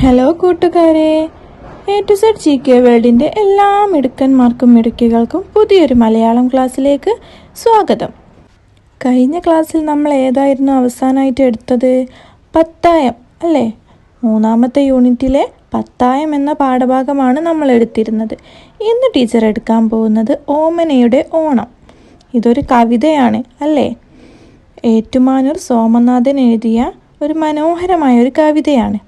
Hello കൂട്ടുകാരെ. A to Z G K വേൾഡിന്റെ എല്ലാ മിടുക്കന്മാർക്കും മിടുക്കികൾക്കും പുതിയൊരു മലയാളം ക്ലാസ്സിലേക്ക് സ്വാഗതം. കഴിഞ്ഞ ക്ലാസ്സിൽ നമ്മൾ ഏതായിരുന്നു അവസാനമായിട്ട് എടുത്തത്? പത്തായം അല്ലേ? മൂന്നാമത്തെ യൂണിറ്റിലെ പത്തായം എന്ന പാഠഭാഗമാണ് നമ്മൾ എടുത്തിരുന്നത്. ഇന്ന് ടീച്ചർ എടുക്കാൻ പോകുന്നത് ഓമനയുടെ ഓണം. ഇതൊരു കവിതയാണ് അല്ലേ? ഏറ്റുമാനൂർ സോമനാഥൻ എഴുതിയ ഒരു മനോഹരമായ ഒരു കവിതയാണ്.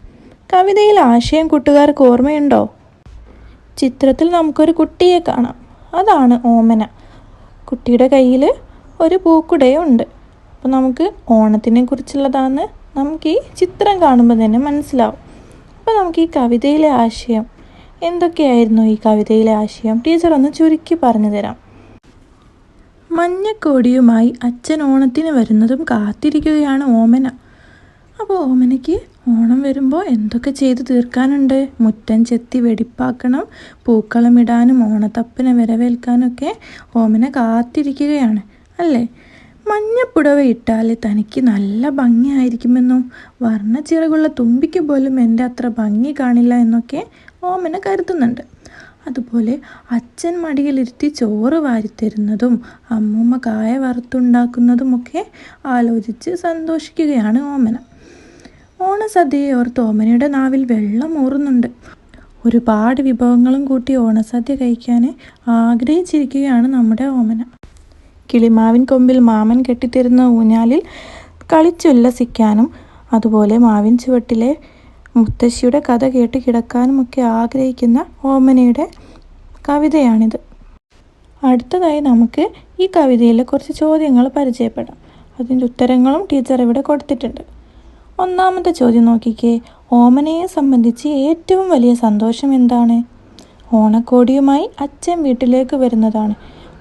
കവിതയിൽ ആശയം കൂട്ടുകാർക്ക് ഓർമ്മയുണ്ടോ? ചിത്രത്തിൽ നമുക്കൊരു കുട്ടിയെ കാണാം. അതാണ് ഓമന. കുട്ടിയുടെ കയ്യിൽ ഒരു പൂക്കുടയുണ്ട്. അപ്പോൾ നമുക്ക് ഓണത്തിനെ കുറിച്ചുള്ളതാണ് നമുക്ക് ഈ ചിത്രം കാണുമ്പോൾ തന്നെ മനസ്സിലാവും. അപ്പോൾ നമുക്ക് ഈ കവിതയിലെ ആശയം എന്തൊക്കെയായിരുന്നു ഈ കവിതയിലെ ആശയം? ടീച്ചർ ഒന്ന് ചുരുക്കി പറഞ്ഞു തരാം. മഞ്ഞക്കോടിയുമായി അച്ഛൻ ഓണത്തിന് വരുന്നതും കാത്തിരിക്കുകയാണ് ഓമന. അപ്പോൾ ഓമനയ്ക്ക് ഓണം വരുമ്പോൾ എന്തൊക്കെ ചെയ്ത് തീർക്കാനുണ്ട്? മുറ്റം ചെത്തി വെടിപ്പാക്കണം പൂക്കളം ഇടാനും ഓണത്തപ്പനെ വരവേൽക്കാനൊക്കെ ഓമന കാത്തിരിക്കുകയാണ് അല്ലേ? മഞ്ഞപ്പുടവ ഇട്ടാൽ തനിക്ക് നല്ല ഭംഗിയായിരിക്കുമെന്നും വർണച്ചിറകുള്ള തുമ്പിക്ക് പോലും എന്റെ അത്ര ഭംഗി കാണില്ല എന്നൊക്കെ ഓമന കരുതുന്നുണ്ട്. അതുപോലെ അച്ഛൻ മടിയിലിരുത്തി ചോറ് വാരിത്തരുന്നതും അമ്മൂമ്മ കായ വറുത്തുണ്ടാക്കുന്നതുമൊക്കെ ആലോചിച്ച് സന്തോഷിക്കുകയാണ് ഓമന. ഓണസദ്യയെ ഓർത്ത് ഓമനയുടെ നാവിൽ വെള്ളം ഊറുന്നുണ്ട്. ഒരുപാട് വിഭവങ്ങളും കൂട്ടി ഓണസദ്യ കഴിക്കാൻ ആഗ്രഹിച്ചിരിക്കുകയാണ് നമ്മുടെ ഓമന. കിളിമാവിൻ കൊമ്പിൽ മാമൻ കെട്ടിത്തരുന്ന ഊഞ്ഞാലിൽ കളിച്ചുല്ലസിക്കാനും അതുപോലെ മാവിൻ ചുവട്ടിലെ മുത്തശ്ശിയുടെ കഥ കേട്ട് കിടക്കാനുമൊക്കെ ആഗ്രഹിക്കുന്ന ഓമനയുടെ കവിതയാണിത്. അടുത്തതായി നമുക്ക് ഈ കവിതയിലെ കുറച്ച് ചോദ്യങ്ങൾ പരിചയപ്പെടാം. അതിന്റെ ഉത്തരങ്ങളും ടീച്ചർ ഇവിടെ കൊടുത്തിട്ടുണ്ട്. ഒന്നാമത്തെ ചോദ്യം നോക്കിക്കേ. ഓമനയെ സംബന്ധിച്ച് ഏറ്റവും വലിയ സന്തോഷം എന്താണ്? ഓണക്കോടിയുമായി അച്ഛൻ വീട്ടിലേക്ക് വരുന്നതാണ്.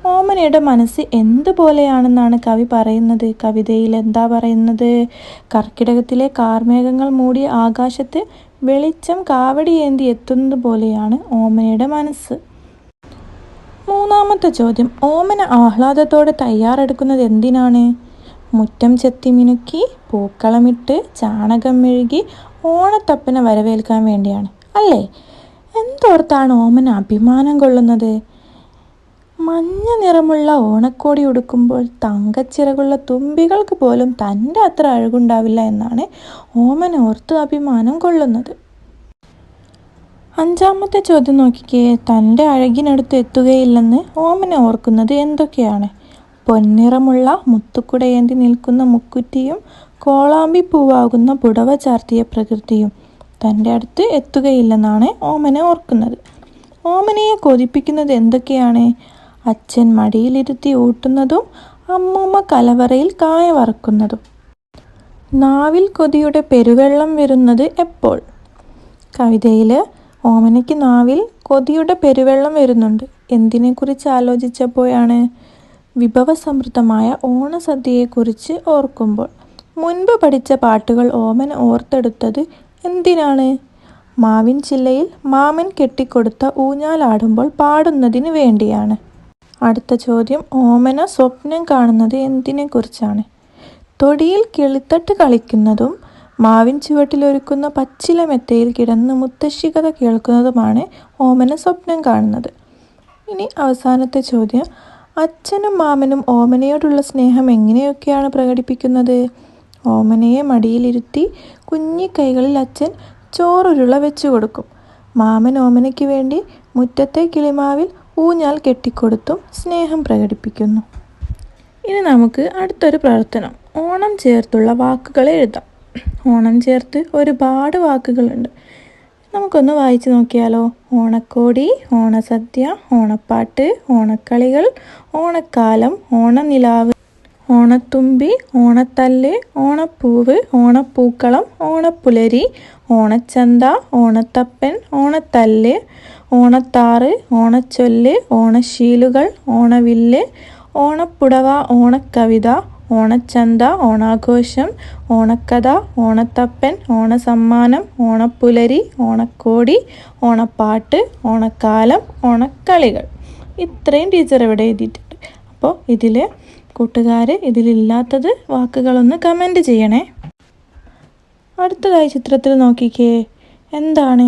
ഓമനയുടെ മനസ്സ് എന്തുപോലെയാണെന്നാണ് കവി പറയുന്നത്? കവിതയിൽ എന്താ പറയുന്നത്? കർക്കിടകത്തിലെ കാർമേഘങ്ങൾ മൂടിയ ആകാശത്ത് വെളിച്ചം കാവടിയേന്തി എത്തുന്നത് പോലെയാണ് ഓമനയുടെ മനസ്സ്. മൂന്നാമത്തെ ചോദ്യം. ഓമന ആഹ്ലാദത്തോടെ തയ്യാറെടുക്കുന്നത് എന്തിനാണ്? മുറ്റം ചെത്തി മിനുക്കി പൂക്കളമിട്ട് ചാണകം മെഴുകി ഓണത്തപ്പനെ വരവേൽക്കാൻ വേണ്ടിയാണ്. അല്ലേ? എന്തോർത്താണ് ഓമൻ അഭിമാനം കൊള്ളുന്നത്? മഞ്ഞ നിറമുള്ള ഓണക്കോടി ഉടുക്കുമ്പോൾ തങ്കച്ചിറകുള്ള തുമ്പികൾക്ക് പോലും തന്റെ അത്ര അഴകുണ്ടാവില്ല എന്നാണ് ഓമൻ ഓർത്ത് അഭിമാനം കൊള്ളുന്നത്. അഞ്ചാമത്തെ ചോദ്യം നോക്കിക്കേ തന്റെ അഴകിനടുത്ത് എത്തുകയില്ലെന്ന് ഓമനെ ഓർക്കുന്നത് എന്തൊക്കെയാണ്? പൊന്നിറമുള്ള മുത്തുക്കുടയേന്തി നിൽക്കുന്ന മുക്കുറ്റിയും കോളാമ്പി പൂവാകുന്ന പുടവ ചാർത്തിയ പ്രകൃതിയും തന്റെ അടുത്ത് എത്തുകയില്ലെന്നാണ് ഓമന ഓർക്കുന്നത്. ഓമനയെ കൊതിപ്പിക്കുന്നത് എന്തൊക്കെയാണ്? അച്ഛൻ മടിയിലിരുത്തി ഊട്ടുന്നതും അമ്മൂമ്മ കലവറയിൽ കായ വറക്കുന്നതും. നാവിൽ കൊതിയുടെ പെരുവെള്ളം വരുന്നത് എപ്പോൾ? കവിതയിൽ ഓമനയ്ക്ക് നാവിൽ കൊതിയുടെ പെരുവെള്ളം വരുന്നുണ്ട്. എന്തിനെക്കുറിച്ച് ആലോചിച്ചപ്പോഴാണ് വിഭവസമൃദ്ധമായ ഓണസദ്യയെക്കുറിച്ച് ഓർക്കുമ്പോൾ മുൻപ് പഠിച്ച പാട്ടുകൾ ഓമൻ ഓർത്തെടുത്തത് എന്തിനാണ്? മാവിൻ ചില്ലയിൽ മാമൻ കെട്ടിക്കൊടുത്ത ഊഞ്ഞാലാടുമ്പോൾ പാടുന്നതിന് വേണ്ടിയാണ്. അടുത്ത ചോദ്യം ഓമന സ്വപ്നം കാണുന്നത് എന്തിനെക്കുറിച്ചാണ്? തൊടിയിൽ കിളിത്തട്ട് കളിക്കുന്നതും മാവിൻ ചുവട്ടിലൊരുക്കുന്ന പച്ചില മെത്തയിൽ കിടന്ന് മുത്തശ്ശി കഥ കേൾക്കുന്നതുമാണ് ഓമന സ്വപ്നം കാണുന്നത്. ഇനി അവസാനത്തെ ചോദ്യം അച്ഛനും മാമനും ഓമനയോടുള്ള സ്നേഹം എങ്ങനെയൊക്കെയാണ് പ്രകടിപ്പിക്കുന്നത്? ഓമനയെ മടിയിലിരുത്തി കുഞ്ഞി കൈകളിൽ അച്ഛൻ ചോറുരുള വെച്ചു കൊടുക്കും. മാമൻ ഓമനയ്ക്ക് വേണ്ടി മുറ്റത്തെ കിളിമാവിൽ ഊഞ്ഞാൽ കെട്ടിക്കൊടുത്തും സ്നേഹം പ്രകടിപ്പിക്കുന്നു. ഇനി നമുക്ക് അടുത്തൊരു പ്രവർത്തനം ഓണം ചേർത്തുള്ള വാക്കുകൾ എഴുതാം. ഓണം ചേർത്ത് ഒരുപാട് വാക്കുകളുണ്ട്. നമുക്കൊന്ന് വായിച്ചു നോക്കിയാലോ? ഓണക്കോടി ഓണസദ്യ ഓണപ്പാട്ട് ഓണക്കളികൾ ഓണക്കാലം ഓണനിലാവ് ഓണത്തുമ്പി ഓണത്തല്ല് ഓണപ്പൂവ് ഓണപ്പൂക്കളം ഓണപ്പുലരി ഓണച്ചന്ത ഓണത്തപ്പൻ ഓണത്തല്ല് ഓണത്താറ് ഓണച്ചൊല്ല് ഓണശീലുകൾ ഓണവില്ല് ഓണപ്പുടവ ഓണക്കവിത ഓണച്ചന്ത ഓണാഘോഷം ഓണക്കഥ ഓണത്തപ്പൻ ഓണസമ്മാനം ഓണപ്പുലരി ഓണക്കോടി ഓണപ്പാട്ട് ഓണക്കാലം ഓണക്കളികൾ. ഇത്രയും ടീച്ചർ ഇവിടെ എഴുതിയിട്ടുണ്ട്. അപ്പോൾ ഇതിൽ കൂട്ടുകാർ ഇതിലില്ലാത്തത് വാക്കുകളൊന്ന് കമന്റ് ചെയ്യണേ. അടുത്തതായി ചിത്രത്തിൽ നോക്കിക്കേ. എന്താണ്?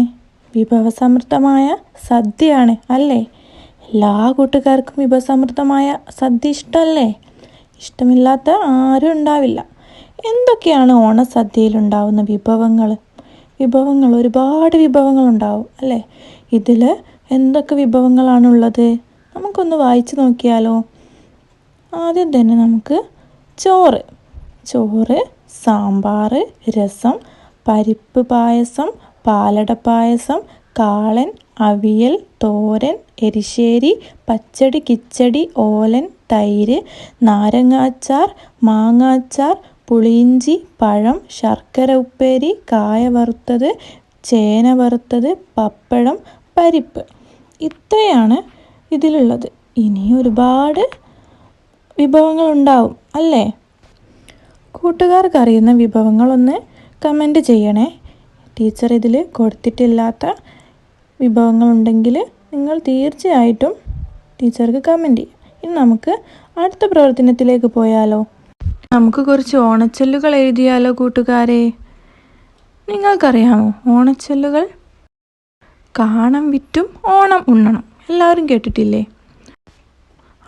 വിഭവസമൃദ്ധമായ സദ്യയാണ് അല്ലേ? എല്ലാ കൂട്ടുകാർക്കും വിഭവസമൃദ്ധമായ സദ്യ ഇഷ്ടമല്ലേ? ഇഷ്ടമില്ലാത്ത ആരും ഉണ്ടാവില്ല. എന്തൊക്കെയാണ് ഓണസദ്യയിൽ ഉണ്ടാവുന്ന വിഭവങ്ങൾ വിഭവങ്ങൾ ഒരുപാട് വിഭവങ്ങൾ ഉണ്ടാവും അല്ലേ? ഇതിൽ എന്തൊക്കെ വിഭവങ്ങളാണുള്ളത്? നമുക്കൊന്ന് വായിച്ചു നോക്കിയാലോ? ആദ്യം തന്നെ നമുക്ക് ചോറ്. ചോറ് സാമ്പാർ രസം പരിപ്പ് പായസം പാലട പായസം കാളൻ അവിയൽ തോരൻ എരിശ്ശേരി പച്ചടി കിച്ചടി ഓലൻ തൈര് നാരങ്ങാച്ചാർ മാങ്ങാച്ചാർ പുളിയിഞ്ചി പഴം ശർക്കര ഉപ്പേരി കായ വറുത്തത് ചേന വറുത്തത് പപ്പടം പരിപ്പ്. ഇത്രയാണ് ഇതിലുള്ളത്. ഇനി ഒരുപാട് വിഭവങ്ങളുണ്ടാവും അല്ലേ? കൂട്ടുകാർക്ക് അറിയുന്ന വിഭവങ്ങളൊന്ന് കമന്റ് ചെയ്യണേ. ടീച്ചർ ഇതിൽ കൊടുത്തിട്ടില്ലാത്ത വിഭവങ്ങളുണ്ടെങ്കിൽ നിങ്ങൾ തീർച്ചയായിട്ടും ടീച്ചർക്ക് കമന്റ് ചെയ്യും. ഇനി നമുക്ക് അടുത്ത പ്രവർത്തനത്തിലേക്ക് പോയാലോ? നമുക്ക് കുറച്ച് ഓണച്ചൊല്ലുകൾ എഴുതിയാലോ കൂട്ടുകാരെ? നിങ്ങൾക്കറിയാമോ ഓണച്ചൊല്ലുകൾ? കാണം വിറ്റും ഓണം ഉണ്ണണം. എല്ലാവരും കേട്ടിട്ടില്ലേ?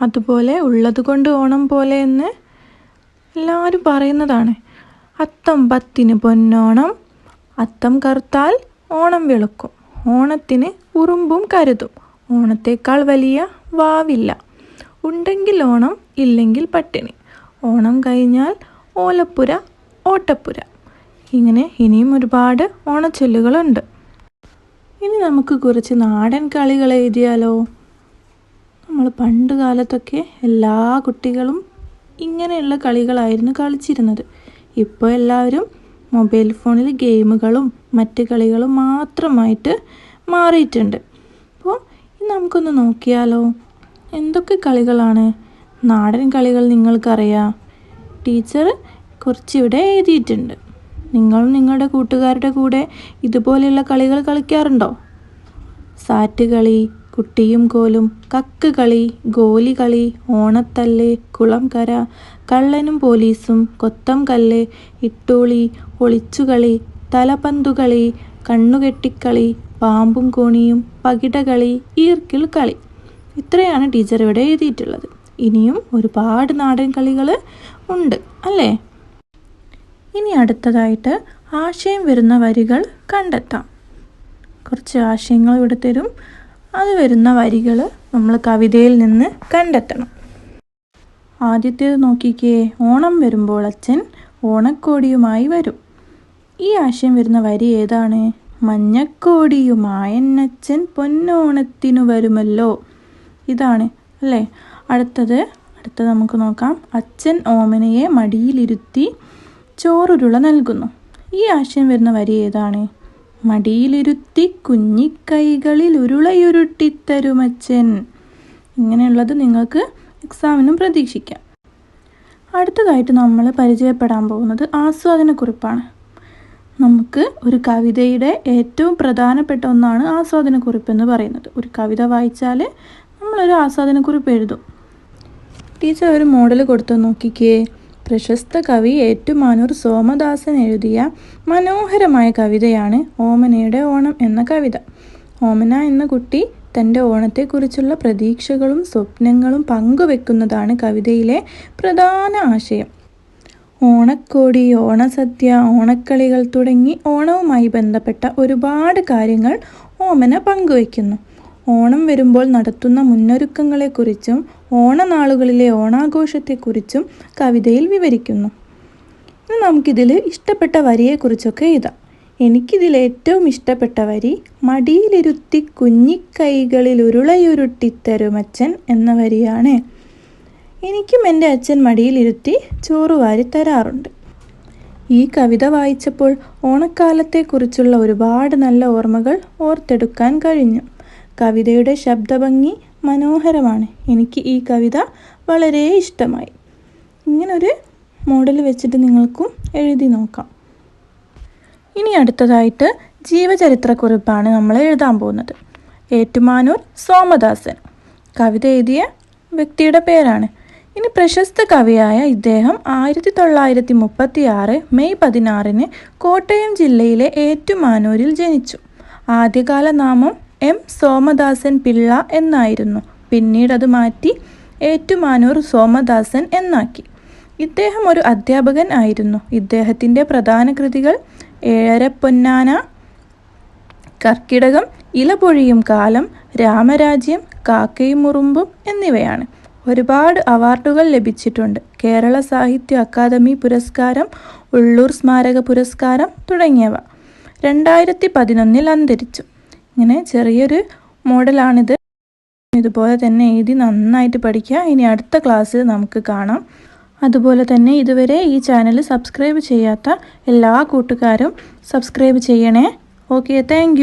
അതുപോലെ ഉള്ളത് കൊണ്ട് ഓണം പോലെ എന്ന് എല്ലാവരും പറയുന്നതാണ്. അത്തം പത്തിന് പൊന്നോണം അത്തം കറുത്താൽ ഓണം വെളുക്കും. ഓണത്തിന് ഉറുമ്പും കരുതും. ഓണത്തേക്കാൾ വലിയ വാവില്ല. ഉണ്ടെങ്കിൽ ഓണം ഇല്ലെങ്കിൽ പട്ടിണി. ഓണം കഴിഞ്ഞാൽ ഓലപ്പുര ഓട്ടപ്പുര. ഇങ്ങനെ ഇനിയും ഒരുപാട് ഓണച്ചൊല്ലുകളുണ്ട്. ഇനി നമുക്ക് കുറച്ച് നാടൻ കളികൾ എഴുതിയാലോ? നമ്മൾ പണ്ട് കാലത്തൊക്കെ എല്ലാ കുട്ടികളും ഇങ്ങനെയുള്ള കളികളായിരുന്നു കളിച്ചിരുന്നത്. ഇപ്പോൾ എല്ലാവരും മൊബൈൽ ഫോണിൽ ഗെയിമുകളും മറ്റ് കളികളും മാത്രമായിട്ട് മാറിയിട്ടുണ്ട്. അപ്പോൾ നമുക്കൊന്ന് നോക്കിയാലോ? എന്തൊക്കെ കളികളാണ്? നാടൻ കളികൾ നിങ്ങൾക്കറിയാം? ടീച്ചർ കുറച്ചിവിടെ എഴുതിയിട്ടുണ്ട്. നിങ്ങളും നിങ്ങളുടെ കൂട്ടുകാരുടെ കൂടെ ഇതുപോലെയുള്ള കളികൾ കളിക്കാറുണ്ടോ? സാറ്റ് കളി കുട്ടിയും കോലും കക്ക് കളി ഗോലി കളി ഓണത്തല്ല് കുളം കര കള്ളനും പോലീസും കൊത്തം കല്ല് ഇട്ടൂളി ഒളിച്ചുകളി തലപന്തുകളി കണ്ണുകെട്ടിക്കളി പാമ്പും കോണിയും പകിടകളി ഈർക്കിൾ കളി. ഇത്രയാണ് ടീച്ചർ ഇവിടെ എഴുതിയിട്ടുള്ളത്. ഇനിയും ഒരുപാട് നാടൻ കളികൾ ഉണ്ട് അല്ലേ? ഇനി അടുത്തതായിട്ട് ആശയം വരുന്ന വരികൾ കണ്ടെത്താം. കുറച്ച് ആശയങ്ങൾ ഇവിടെ തരും. അത് വരുന്ന വരികൾ നമ്മൾ കവിതയിൽ നിന്ന് കണ്ടെത്തണം. ആദ്യത്തേത് നോക്കിക്കേ ഓണം വരുമ്പോൾ അച്ഛൻ ഓണക്കോടിയുമായി വരും. ഈ ആശയം വരുന്ന വരി ഏതാണ്? മഞ്ഞക്കോടിയുമായന്നച്ഛൻ പൊന്നോണത്തിനു വരുമല്ലോ. ഇതാണ് അല്ലേ? അടുത്തത് അടുത്തത് നമുക്ക് നോക്കാം. അച്ഛൻ ഓമനയെ മടിയിലിരുത്തി ചോറുരുള നൽകുന്നു. ഈ ആശയം വരുന്ന വരി ഏതാണ്? മടിയിലിരുത്തി കുഞ്ഞിക്കൈകളിൽ ഉരുളയുരുട്ടിത്തരുമച്ചൻ. ഇങ്ങനെയുള്ളത് നിങ്ങൾക്ക് എക്സാമിനും പ്രതീക്ഷിക്കാം. അടുത്തതായിട്ട് നമ്മൾ പരിചയപ്പെടാൻ പോകുന്നത് ആസ്വാദനക്കുറിപ്പാണ്. നമുക്ക് ഒരു കവിതയുടെ ഏറ്റവും പ്രധാനപ്പെട്ട ഒന്നാണ് ആസ്വാദനക്കുറിപ്പ് എന്ന് പറയുന്നത്. ഒരു കവിത വായിച്ചാൽ നമ്മളൊരു ആസ്വാദനക്കുറിപ്പ് എഴുതും. ടീച്ചർ ഒരു മോഡൽ കൊടുത്ത് നോക്കിക്കേ. പ്രശസ്ത കവി ഏറ്റുമാനൂർ സോമദാസൻ എഴുതിയ മനോഹരമായ കവിതയാണ് ഓമനയുടെ ഓണം എന്ന കവിത. ഓമന എന്ന കുട്ടി തന്റെ ഓണത്തെക്കുറിച്ചുള്ള പ്രതീക്ഷകളും സ്വപ്നങ്ങളും പങ്കുവെക്കുന്നതാണ് കവിതയിലെ പ്രധാന ആശയം. ഓണക്കോടി ഓണസദ്യ ഓണക്കളികൾ തുടങ്ങി ഓണവുമായി ബന്ധപ്പെട്ട ഒരുപാട് കാര്യങ്ങൾ ഓമന പങ്കുവയ്ക്കുന്നു ഓണം വരുമ്പോൾ നടത്തുന്ന മുന്നൊരുക്കങ്ങളെക്കുറിച്ചും ഓണനാളുകളിലെ ഓണാഘോഷത്തെക്കുറിച്ചും കവിതയിൽ വിവരിക്കുന്നു. ഇന്ന് നമുക്കിതിൽ ഇഷ്ടപ്പെട്ട വരിയെക്കുറിച്ചൊക്കെ എഴുതാം. എനിക്കിതിൽ ഏറ്റവും ഇഷ്ടപ്പെട്ട വരി മടിയിലിരുത്തി കുഞ്ഞിക്കൈകളിൽ ഉരുളയുരുട്ടിത്തരുമച്ചൻ എന്ന വരിയാണ്. എനിക്കും എന്റെ അച്ഛൻ മടിയിലിരുത്തി ചോറ് വാരി തരാറുണ്ട്. ഈ കവിത വായിച്ചപ്പോൾ ഓണക്കാലത്തെക്കുറിച്ചുള്ള ഒരുപാട് നല്ല ഓർമ്മകൾ ഓർത്തെടുക്കാൻ കഴിഞ്ഞു. കവിതയുടെ ശബ്ദഭംഗി മനോഹരമാണ്. എനിക്ക് ഈ കവിത വളരെ ഇഷ്ടമായി. ഇങ്ങനൊരു മോഡൽ വെച്ചിട്ട് നിങ്ങൾക്കും എഴുതി നോക്കാം. ഇനി അടുത്തതായിട്ട് ജീവചരിത്രക്കുറിപ്പാണ് നമ്മൾ എഴുതാൻ പോകുന്നത്. ഏറ്റുമാനൂർ സോമദാസൻ. കവിത എഴുതിയ വ്യക്തിയുടെ പേരാണ്. ഇനി പ്രശസ്ത കവിയായ ഇദ്ദേഹം ആയിരത്തി തൊള്ളായിരത്തി മുപ്പത്തി ആറ് മെയ് പതിനാറിന് കോട്ടയം ജില്ലയിലെ ഏറ്റുമാനൂരിൽ ജനിച്ചു. ആദ്യകാല നാമം എം സോമദാസൻ പിള്ള എന്നായിരുന്നു. പിന്നീട് അത് മാറ്റി ഏറ്റുമാനൂർ സോമദാസൻ എന്നാക്കി. ഇദ്ദേഹം ഒരു അധ്യാപകൻ ആയിരുന്നു. ഇദ്ദേഹത്തിന്റെ പ്രധാന കൃതികൾ ഏഴര പൊന്നാന കർക്കിടകം ഇലപൊഴിയും കാലം രാമരാജ്യം കാക്കയും മുറുമ്പും എന്നിവയാണ്. ഒരുപാട് അവാർഡുകൾ ലഭിച്ചിട്ടുണ്ട്. കേരള സാഹിത്യ അക്കാദമി പുരസ്കാരം ഉള്ളൂർ സ്മാരക പുരസ്കാരം തുടങ്ങിയവ. രണ്ടായിരത്തി പതിനൊന്നിൽ അന്തരിച്ചു. ഇങ്ങനെ ചെറിയൊരു മോഡലാണിത്. ഇതുപോലെ തന്നെ എഴുതി നന്നായിട്ട് പഠിക്കുക. ഇനി അടുത്ത ക്ലാസ്സിൽ നമുക്ക് കാണാം. അതുപോലെ തന്നെ ഇതുവരെ ഈ ചാനൽ സബ്സ്ക്രൈബ് ചെയ്യാത്ത എല്ലാ കൂട്ടുകാരും സബ്സ്ക്രൈബ് ചെയ്യണേ. Okay thank